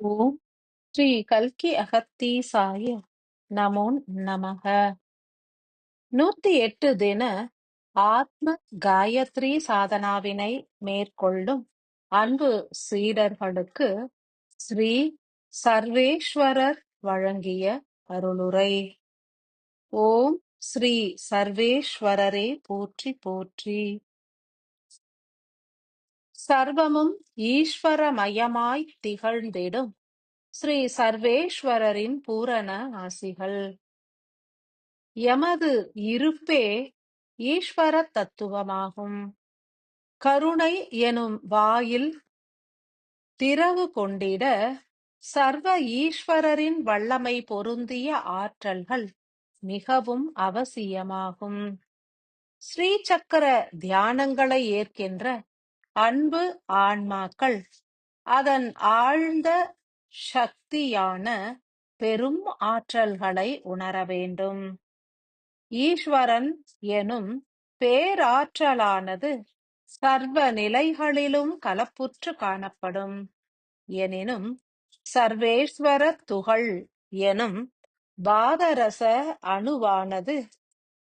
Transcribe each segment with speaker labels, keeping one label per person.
Speaker 1: ஓம் ஸ்ரீ கல்கி அகத்தீசாய நமோ நமக. நூத்தி எட்டு தின ஆத்ம காயத்ரி சாதனாவினை மேற்கொள்ளும் அன்பு சீடர்களுக்கு ஸ்ரீ சர்வேஸ்வரர் வழங்கிய அருளுரை. ஓம் ஸ்ரீ சர்வேஸ்வரரே போற்றி போற்றி. சர்வமும் ஈஸ்வரமயமாய் திகழ்ந்திடும். ஸ்ரீ சர்வேஸ்வரரின் பூரண ஆசிகள். எமது இருப்பே ஈஸ்வர தத்துவமாகும். கருணை எனும் வாயில் திறவு கொண்டிட சர்வ ஈஸ்வரரின் வல்லமை பொருந்திய ஆற்றல்கள் மிகவும் அவசியமாகும். ஸ்ரீ சக்கர தியானங்களை ஏற்கின்ற அன்பு ஆன்மாக்கள். அதன் ஆழ்ந்த சக்தியான பெரும் ஆற்றல்களை உணர வேண்டும். ஈஸ்வரன் எனும் பேராற்றலானது சர்வ நிலைகளிலும் கலப்புற்று காணப்படும். எனினும் சர்வேஸ்வர துகள் எனும் பாதரச அணுவானது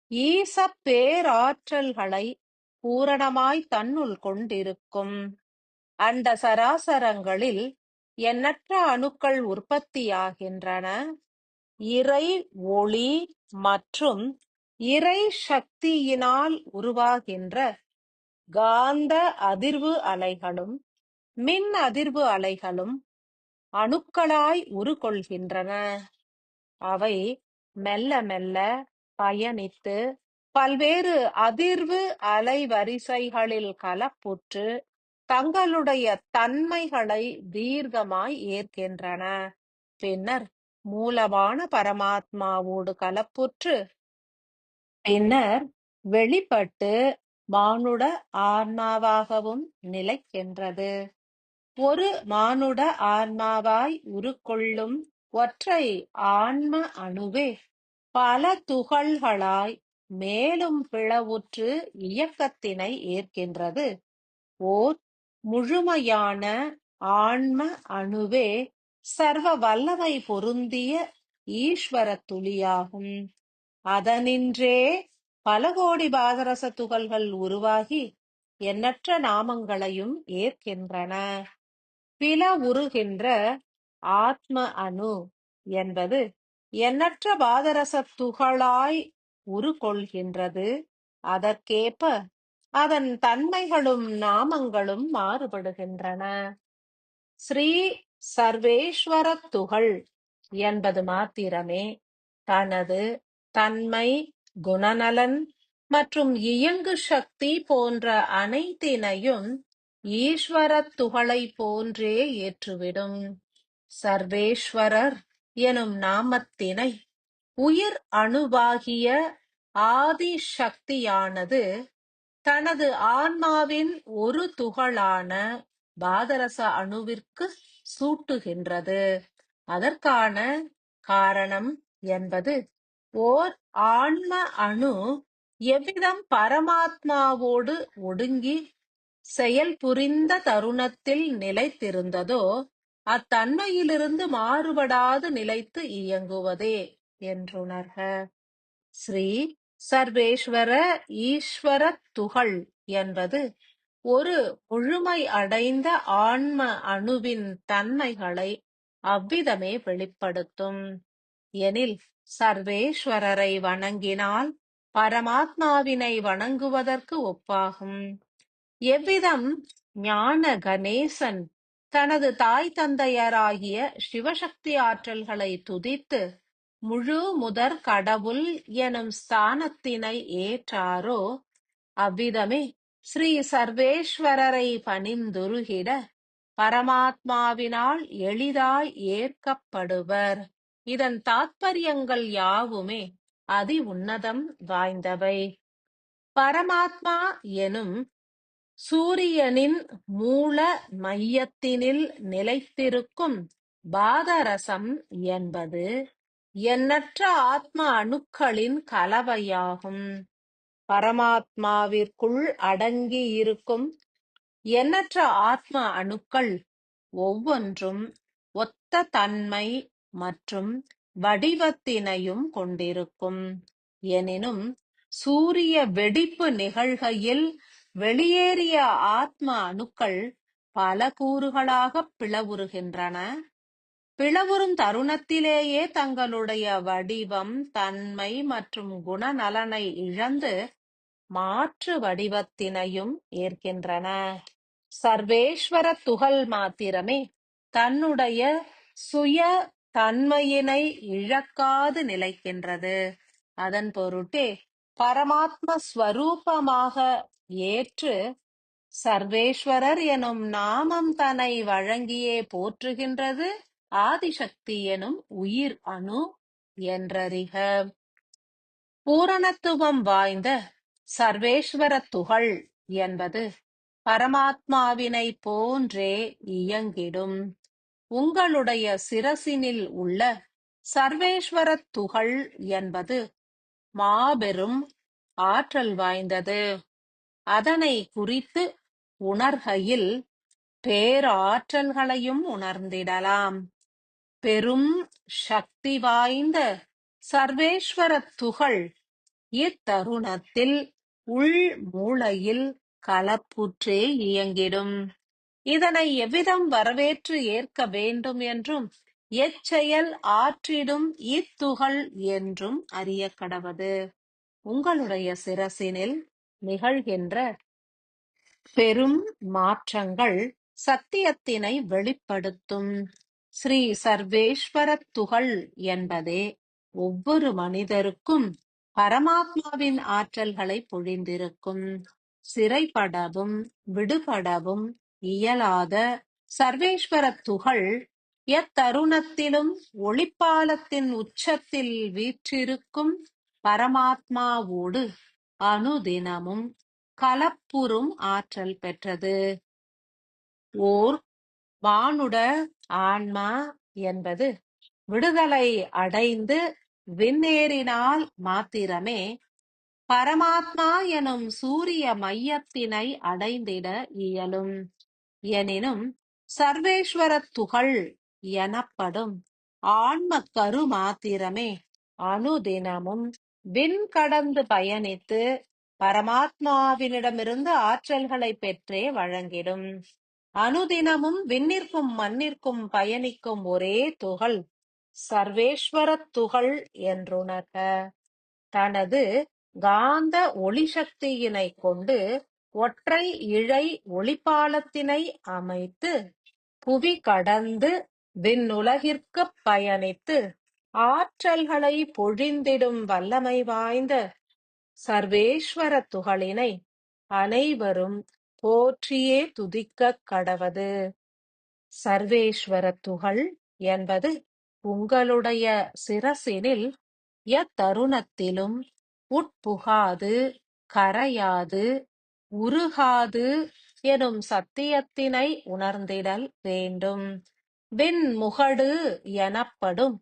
Speaker 1: ஈச பேராற்றல்களை பூரணமாய் தன்னுள் கொண்டிருக்கும். அண்ட சராசரங்களில் எண்ணற்ற அணுக்கள் உற்பத்தியாகின்றன. இறை ஒளி மற்றும் இறை சக்தியினால் உருவாகின்ற காந்த அதிர்வு அலைகளும் மின் அதிர்வு அலைகளும் அணுக்களாய் உருகொள்கின்றன அவை மெல்ல மெல்ல பயணித்து பல்வேறு அதிர்வு அலைவரிசைகளில் கலப்புற்று தங்களுடைய தன்மைகளை தீர்க்கமாய் ஏற்கின்றன. பின்னர் மூலமான பரமாத்மாவோடு கலப்புற்று பின்னர் வெளிப்பட்டு மானுட ஆன்மாவாகவும் நிலைக்கின்றது. ஒரு மானுட ஆன்மாவாய் உருக்கொள்ளும் ஒற்றை ஆன்ம அணுவே பல துகள்களாய் மேலும் பிளவுற்று இயக்கத்தினை ஏற்கின்றது. ஓர் முழுமையான ஆன்ம அணுவே சர்வ வல்லமை பொருந்திய ஈஸ்வர துளியாகும். அதனின்றே பல கோடி பாதரச துகள்கள் உருவாகி எண்ணற்ற நாமங்களையும் ஏற்கின்றன. பில உருகின்ற ஆத்ம அணு என்பது எண்ணற்ற பாதரச துகளாய் உருக்கொள்கின்றது. அதற்கேற்ப அதன் தன்மைகளும் நாமங்களும் மாறுபடுகின்றன. ஸ்ரீ சர்வேஸ்வர துகள் என்பது மாத்திரமே. தனது தன்மை குணநலன் மற்றும் இயங்கு சக்தி போன்ற அனைத்தினையும் ஈஸ்வரத் துகளை போன்றே ஏற்றுவிடும். சர்வேஸ்வரர் எனும் நாமத்தினை உயிர் அணுவாகிய ஆதி சக்தியானது தனது ஆன்மாவின் ஒரு துகளான பாதரச அணுவிற்கு சூட்டுகின்றது. அதற்கான காரணம் என்பது ஓர் ஆன்ம அணு எவ்விதம் பரமாத்மாவோடு ஒடுங்கி செயல் புரிந்த தருணத்தில் நிலைத்திருந்ததோ அத்தன்மையிலிருந்து மாறுபடாது நிலைத்து இயங்குவதே. என்றுணர்க. ஸ்ரீ சர்வேஸ்வர ஈஸ்வர துகள் என்பது ஒரு முழுமை அடைந்த ஆன்ம அணுவின் தன்மைகளை அவ்விதமே வெளிப்படுத்தும். எனில் சர்வேஸ்வரரை வணங்கினால் பரமாத்மாவினை வணங்குவதற்கு ஒப்பாகும். எவ்விதம் ஞான கணேசன் தனது தாய் தந்தையராகிய சிவசக்தி ஆற்றல்களை துதித்து முழு முதற் கடவுள் எனும் ஸ்தானத்தினை ஏற்றாரோ அவ்விதமே ஸ்ரீ சர்வேஸ்வரரை பணிந்துருகிட பரமாத்மாவினால் எளிதாய் ஏற்கப்படுவர். இதன் தாத்பரியங்கள் யாவுமே அதி உன்னதம் வாய்ந்தவை. பரமாத்மா எனும் சூரியனின் மூல மையத்தினில் நிலைத்திருக்கும் பாதரசம் என்பது எண்ணற்ற ஆத்ம அணுக்களின் கலவையாகும். பரமாத்மாவிற்குள் அடங்கி இருக்கும் எண்ணற்ற ஆத்ம அணுக்கள் ஒவ்வொன்றும் ஒத்த தன்மை மற்றும் வடிவத்தினையும் கொண்டிருக்கும். எனினும் சூரிய வெடிப்பு நிகழ்கையில் வெளியேறிய ஆத்ம அணுக்கள் பல கூறுகளாக பிளவுறுகின்றன. பிளவுறும் தருணத்திலேயே தங்களுடைய வடிவம் தன்மை மற்றும் குணநலனை இழந்து மாற்று வடிவத்தினையும் ஏற்கின்றன. சர்வேஸ்வர துகள் மாத்திரமே தன்னுடைய சுய தன்மையினை இழக்காது நிலைக்கின்றது. அதன் பொருட்டே பரமாத்ம ஸ்வரூபமாக ஏற்று சர்வேஸ்வரர் எனும் நாமம் தன்னை வழங்கியே போற்றுகின்றது. ஆதிசக்தி எனும் உயிர் அணு என்றறிக. பூரணத்துவம் வாய்ந்த சர்வேஸ்வர துகள் என்பது பரமாத்மாவினை போன்றே இயங்கிடும். உங்களுடைய சிரசினில் உள்ள சர்வேஸ்வர துகள் என்பது மாபெரும் ஆற்றல் வாய்ந்தது. அதனை குறித்து உணர்கையில் பேராற்றல்களையும் உணர்ந்திடலாம். பெரும் சக்தி வாய்ந்த சர்வேஸ்வர துகள் இத்தருணத்தில் உள் மூளையில் கலப்புற்றே இயங்கிடும். இதனை எவ்விதம் வரவேற்று ஏற்க வேண்டும் என்றும் எச்செயல் ஆற்றிடும் இத்துகள் என்றும் அறிய கடவது. உங்களுடைய சிரசினில் நிகழ்கின்ற பெரும் மாற்றங்கள் சத்தியத்தினை வெளிப்படுத்தும். ஸ்ரீ சர்வேஸ்வரத் துகள் என்பதே ஒவ்வொரு மனிதருக்கும் பரமாத்மாவின் ஆற்றல்களை பொழிந்திருக்கும். சிறைப்படவும் விடுபடவும் இயலாத சர்வேஸ்வர துகள் எத்தருணத்திலும் ஒளிப்பாலத்தின் உச்சத்தில் வீற்றிருக்கும் பரமாத்மாவோடு அனுதினமும் கலப்புறும் ஆற்றல் பெற்றது. ஓர் மானுட ஆன்மா என்பது விடுதலை அடைந்து விண்ணேறினால் மாத்திரமே பரமாத்மா எனும் சூரிய மையத்தினை அடைந்திட இயலும். எனினும் சர்வேஸ்வர துகள் எனப்படும் ஆன்ம கரு மாத்திரமே அனுதினமும் விண் கடந்து பயணித்து பரமாத்மாவினிடமிருந்து ஆற்றல்களை பெற்றே வழங்கிடும். அனுதினமும் விண்ணிற்கும் மண்ணிற்கும் பயணிக்கும் ஒரே துகள் சர்வேஸ்வர துகள் என்றுணர்க தனது காந்த ஒளிசக்தியினை கொண்டு ஒற்றை இழை ஒளிப்பாலத்தினை அமைத்து புவி கடந்து விண்ணுலகிற்கு பயணித்து ஆற்றல்களை பொழிந்திடும் வல்லமை வாய்ந்த சர்வேஸ்வர துகளினை அனைவரும் போற்றியே துதிக்கக் கடவது. சர்வேஸ்வர துகள் என்பது உங்களுடைய சிரசினில் எத்தருணத்திலும் உட்புகாது கரையாது உருகாது எனும் சத்தியத்தினை உணர்ந்திடல் வேண்டும். விண்முகடு எனப்படும்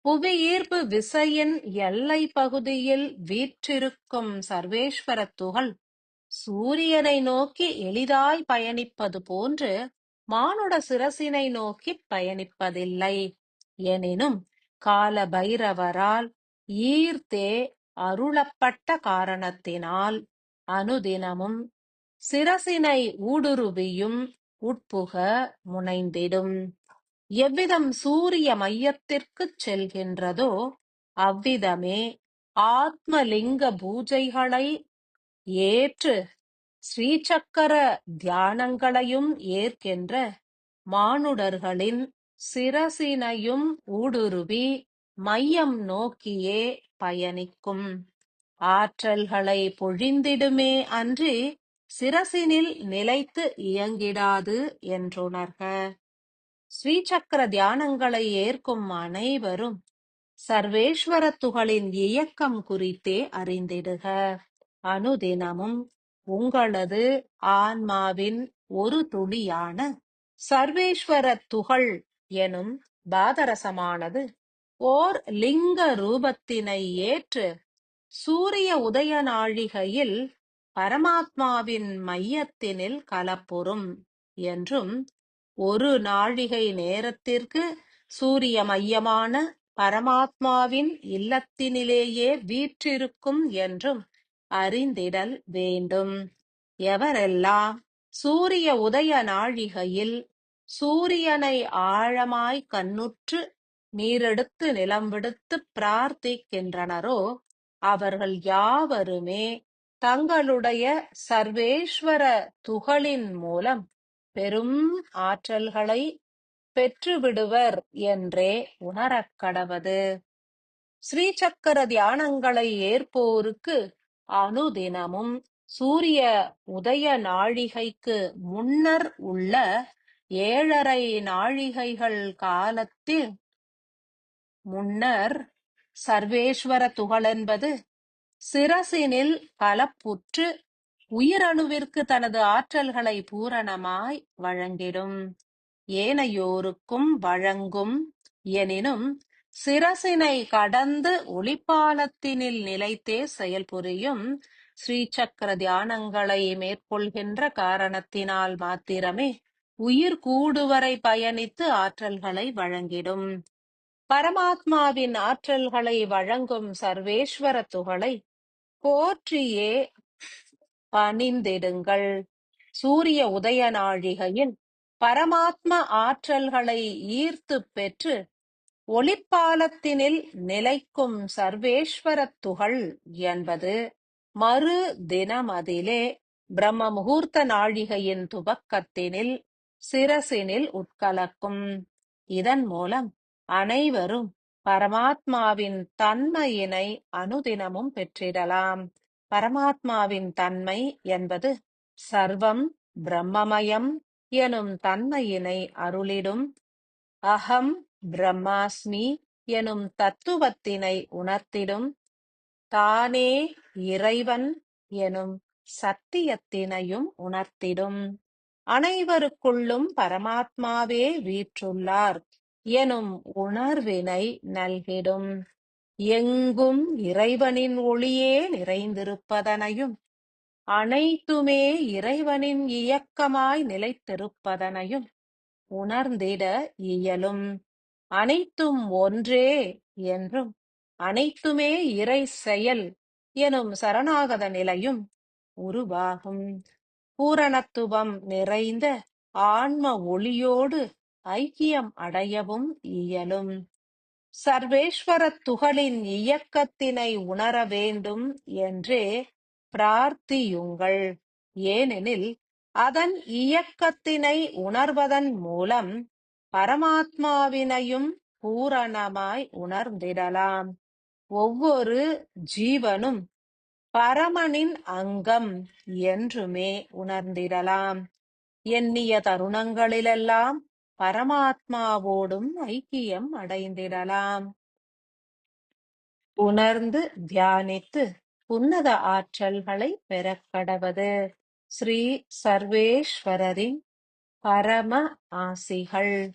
Speaker 1: புவியீர்ப்பு விசையின் எல்லை பகுதியில் வீற்றிருக்கும் சர்வேஸ்வர துகள் சூரியனை நோக்கி எளிதாய் பயணிப்பது போன்று மானுட சிரசினை நோக்கி பயணிப்பதில்லை. எனினும் கால பைரவரால் ஈர்த்தே அருளப்பட்ட காரணத்தினால் அனுதினமும் சிரசினை ஊடுருவியும் உட்புக முனைந்திடும். எவ்விதம் சூரிய மையத்திற்குச் செல்கின்றதோ அவ்விதமே ஆத்மலிங்க பூஜைகளை ஏற்று ஸ்ரீசக்கர தியானங்களையும் ஏற்கின்ற மானுடர்களின் சிரசினையும் ஊடுருவி மையம் நோக்கியே பயணிக்கும். ஆற்றல்களை பொழிந்திடுமே அன்றி சிரசினில் நிலைத்து இயங்கிடாது என்றுணர்க. ஸ்ரீசக்கர தியானங்களை ஏற்கும் அனைவரும் சர்வேஸ்வர துகளின் இயக்கம் குறித்தே அறிந்திடுக. அனுதினமும் உங்களது ஆன்மாவின் ஒரு துளியான சர்வேஸ்வர துகள் எனும் பாதரசமானது. ஓர் லிங்க ரூபத்தினை ஏற்று சூரிய உதய நாழிகையில் பரமாத்மாவின் மையத்தினில் கலப்புறும் என்றும் ஒரு நாழிகை நேரத்திற்கு சூரிய மையமான பரமாத்மாவின் இல்லத்தினிலேயே வீற்றிருக்கும் என்றும் அறிந்திடல் வேண்டும். எவரெல்லாம் சூரிய உதய நாழிகையில் சூரியனை ஆழமாய் கண்ணுற்று நீரெடுத்து நிலம் விடுத்து பிரார்த்திக்கின்றனரோ அவர்கள் யாவருமே தங்களுடைய சர்வேஸ்வர துகளின் மூலம் பெரும் ஆற்றல்களை பெற்றுவிடுவர் என்றே உணரக்கடவது. ஸ்ரீசக்கர தியானங்களை ஏற்போருக்கு அனுதினமும் சூரிய உதய நாழிகைக்கு முன்னர் உள்ள ஏழரை நாழிகைகள் காலத்தில் முன்னர் சர்வேஸ்வர துகளென்பது சிரசினில் கலப்புற்று உயிரணுவிற்கு தனது ஆற்றல்களை பூரணமாய் வழங்கிடும். ஏனையோருக்கும் வழங்கும். எனினும் சிரசினை கடந்து ஒளிப்பாலத்தினில் நிலைத்தே செயல்புரியும் ஸ்ரீசக்கர தியானங்களை மேற்கொள்கின்ற காரணத்தினால் மாத்திரமே உயிர் கூடுவரை பயணித்து ஆற்றல்களை வழங்கிடும். பரமாத்மாவின் ஆற்றல்களை வழங்கும் சர்வேஸ்வர துகளை போற்றியே பணிந்திடுங்கள். சூரிய உதய நாழிகையில் பரமாத்ம ஆற்றல்களை ஈர்த்து பெற்று ஒளிப்பாலத்தினில் நிலைக்கும் சர்வேஸ்வரத் துகள் என்பது மறு தினமதிலே பிரம்ம முகூர்த்த நாழிகையின் துவக்கத்தினில் சிரசினில் உட்கலக்கும். இதன் மூலம் அனைவரும் பரமாத்மாவின் தன்மையினை அனுதினமும் பெற்றிடலாம். பரமாத்மாவின் தன்மை என்பது சர்வம் பிரம்மமயம் எனும் தன்மையினை அருளிடும். அகம் பிரம்மாஸ்மி எனும் தத்துவத்தினை உணர்த்திடும். தானே இறைவன் எனும் சத்தியத்தினையும் உணர்த்திடும். அனைவருக்குள்ளும் பரமாத்மாவே வீற்றுள்ளார் எனும் உணர்வினை நல்கிடும். எங்கும் இறைவனின் ஒளியே நிறைந்திருப்பதனையும் அனைத்துமே இறைவனின் இயக்கமாய் நிலைத்திருப்பதனையும் உணர்ந்திட இயலும். அனைத்தும் ஒன்றே என்றும் அனைத்துமே இறை செயல் எனும் சரணாகத நிலையும் உருவாகும். பூரணத்துவம் நிறைந்த ஆன்ம ஒளியோடு ஐக்கியம் அடையவும் இயலும். சர்வேஸ்வரத் துகளின் இயக்கத்தினை உணர வேண்டும் என்றே பிரார்த்தியுங்கள். ஏனெனில் அதன் இயக்கத்தினை உணர்வதன் மூலம் பரமாத்மாவினையும் பூரணமாய் உணர்ந்திடலாம். ஒவ்வொரு ஜீவனும் பரமனின் அங்கம் என்றுமே உணர்ந்திடலாம். எண்ணிய தருணங்களிலெல்லாம் பரமாத்மாவோடும் ஐக்கியம் அடைந்திடலாம். உணர்ந்து தியானித்து உன்னத ஆற்றல்களை பெறக்கடவது ஸ்ரீ சர்வேஸ்வரரின் பரம ஆசிகள்.